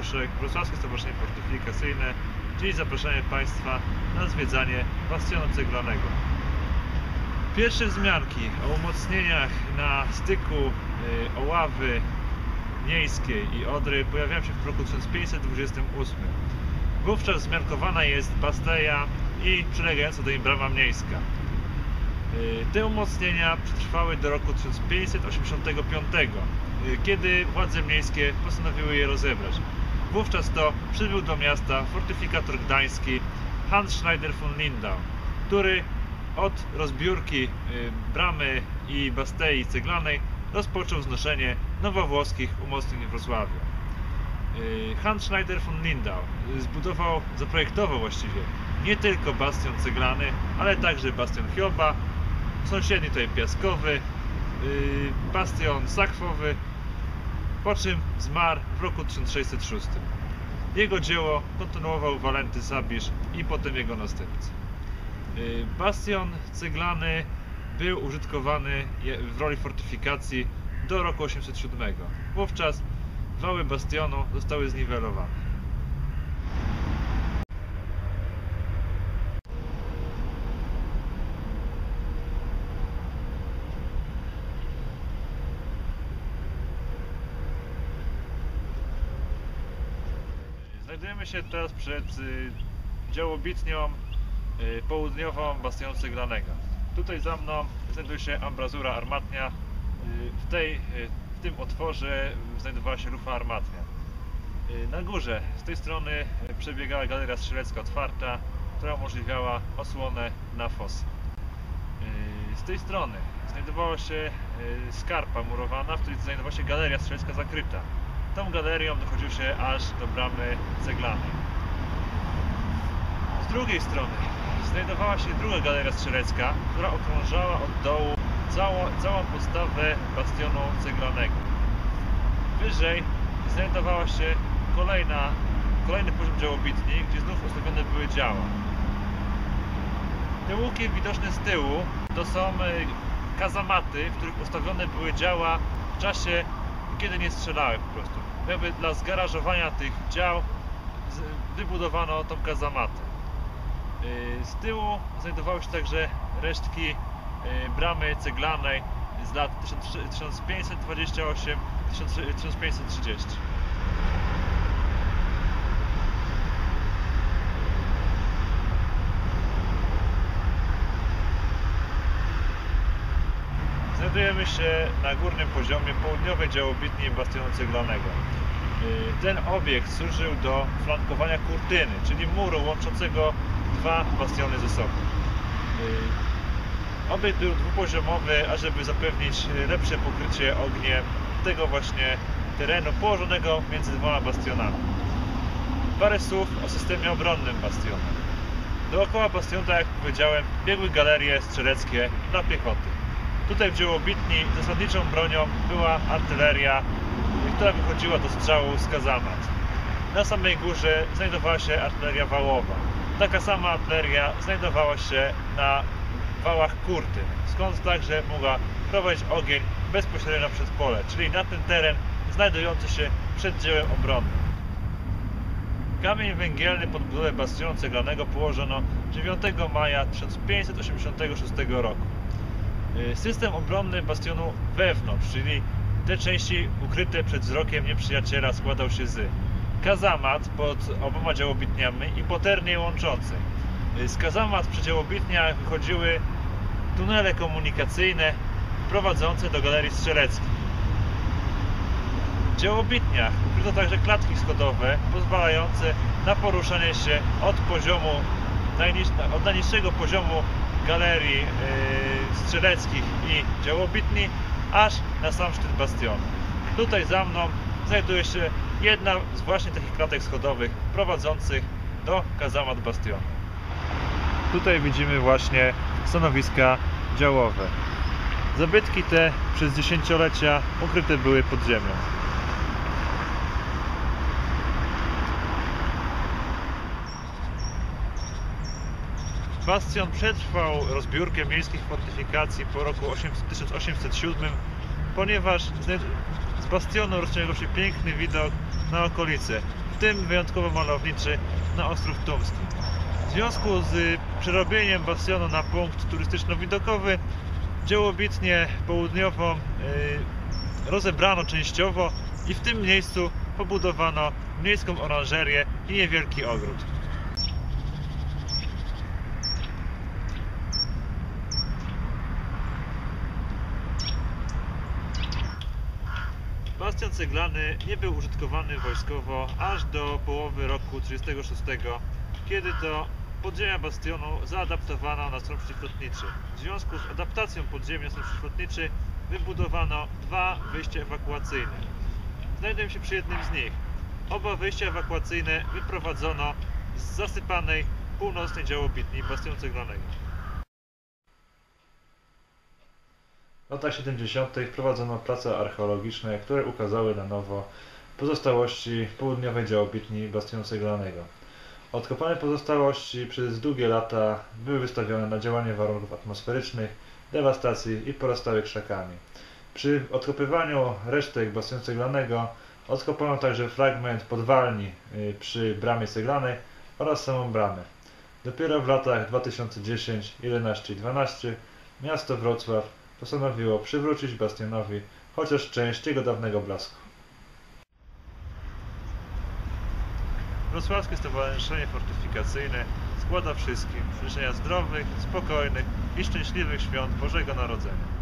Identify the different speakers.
Speaker 1: Mateuszek, Wrocławskie Stowarzyszenie Fortyfikacyjne. Dziś zapraszamy Państwa na zwiedzanie bastionu ceglanego. Pierwsze wzmianki o umocnieniach na styku y, Oławy Miejskiej i Odry pojawiają się w roku 1528. Wówczas wzmiankowana jest Basteja i przylegająca do niej brama miejska. Y, Te umocnienia przetrwały do roku 1585, y, kiedy władze miejskie postanowiły je rozebrać. Wówczas to przybył do miasta fortyfikator gdański Hans Schneider von Lindau, który od rozbiórki y, bramy i bastei ceglanej rozpoczął wznoszenie nowowłoskich umocnień w Wrocławiu. Y, Hans Schneider von Lindau zbudował, zaprojektował właściwie nie tylko bastion ceglany, ale także bastion Hioba, sąsiedni tutaj piaskowy, y, bastion sakwowy, po czym zmarł w roku 1606. Jego dzieło kontynuował Walenty Sabisz i potem jego następcy. Y, Bastion ceglany był użytkowany w roli fortyfikacji do roku 807. Wówczas wały bastionu zostały zniwelowane. Znajdujemy się teraz przed y, działobitnią y, południową bastionu ceglanego. Tutaj za mną znajduje się ambrazura armatnia. Y, w, tej, w tym otworze znajdowała się lufa armatnia. Na górze z tej strony przebiegała galeria strzelecka otwarta, która umożliwiała osłonę na fosy. Y, Z tej strony znajdowała się skarpa murowana, w której znajdowała się galeria strzelecka zakryta. Tą galerią dochodził się aż do bramy ceglanej. Z drugiej strony znajdowała się druga galeria strzelecka, która okrążała od dołu całą, całą podstawę bastionu ceglanego. Wyżej znajdowała się kolejna, kolejny poziom działobitni, gdzie znów ustawione były działa. Te łuki widoczne z tyłu to są e, kazamaty, w których ustawione były działa w czasie, kiedy nie strzelały po prostu. Jakby dla zgarażowania tych dział wybudowano tą kazamatę. Yy, Z tyłu znajdowały się także resztki yy, bramy ceglanej z lat 1528-1530. Znajdujemy się na górnym poziomie południowej działobitni bastionu ceglanego. Yy, Ten obiekt służył do flankowania kurtyny, czyli muru łączącego dwa bastiony ze sobą. Yy, Obiekt był dwupoziomowy, ażeby zapewnić lepsze pokrycie ogniem tego właśnie terenu położonego między dwoma bastionami. Parę słów o systemie obronnym bastionu. Dookoła bastionu, tak jak powiedziałem, biegły galerie strzeleckie dla piechoty. Tutaj w dziełobitni zasadniczą bronią była artyleria, która wychodziła do strzału z kazamat. Na samej górze znajdowała się artyleria wałowa. Taka sama artyleria znajdowała się na wałach kurtyn, skąd także mogła prowadzić ogień bezpośrednio przez pole, czyli na ten teren znajdujący się przed dziełem obronnym. Kamień węgielny pod budowę bastionu ceglanego położono 9 maja 1586 roku. Y, System obronny bastionu wewnątrz, czyli te części ukryte przed wzrokiem nieprzyjaciela składał się z kazamat pod oboma działobitniami i poternie łączącej. Y, Z kazamat przy działobitniach wychodziły tunele komunikacyjne prowadzące do galerii strzeleckiej. W działobitniach ukryto także klatki schodowe pozwalające na poruszanie się od poziomu od najniższego poziomu galerii yy, strzeleckich i działobitni aż na sam szczyt bastionu. Tutaj za mną znajduje się jedna z właśnie takich klatek schodowych prowadzących do kazamat bastionu. Tutaj widzimy właśnie stanowiska działowe. Zabytki te przez dziesięciolecia ukryte były pod ziemią. Bastion przetrwał rozbiórkę miejskich fortyfikacji po roku 800 1807, ponieważ z bastionu rozciągał się piękny widok na okolice. tym wyjątkowo malowniczy na Ostrów Tumski. W związku z przerobieniem bastionu na punkt turystyczno-widokowy dziełobitnie południową y, rozebrano częściowo i w tym miejscu pobudowano miejską oranżerię i niewielki ogród. Bastion ceglany nie był użytkowany wojskowo aż do połowy roku 1936, kiedy to podziemia bastionu zaadaptowano na strom przeciwlotniczy. W związku z adaptacją podziemia na strom przeciwlotniczy wybudowano dwa wyjścia ewakuacyjne. Znajduję się przy jednym z nich. Oba wyjścia ewakuacyjne wyprowadzono z zasypanej północnej działobitni bastionu ceglanego. W latach 70. prowadzono prace archeologiczne, które ukazały na nowo pozostałości południowej działobitni bastionu ceglanego. Odkopane pozostałości przez długie lata były wystawione na działanie warunków atmosferycznych, dewastacji i porastały krzakami. Przy odkopywaniu resztek bastionu ceglanego odkopano także fragment podwalni y, przy bramie ceglanej oraz samą bramę. Dopiero w latach 2010, 11 i 12 miasto Wrocław postanowiło przywrócić bastionowi chociaż część jego dawnego blasku. Wrocławskie Stowarzyszenie Fortyfikacyjne składa wszystkim życzenia zdrowych, spokojnych i szczęśliwych świąt Bożego Narodzenia.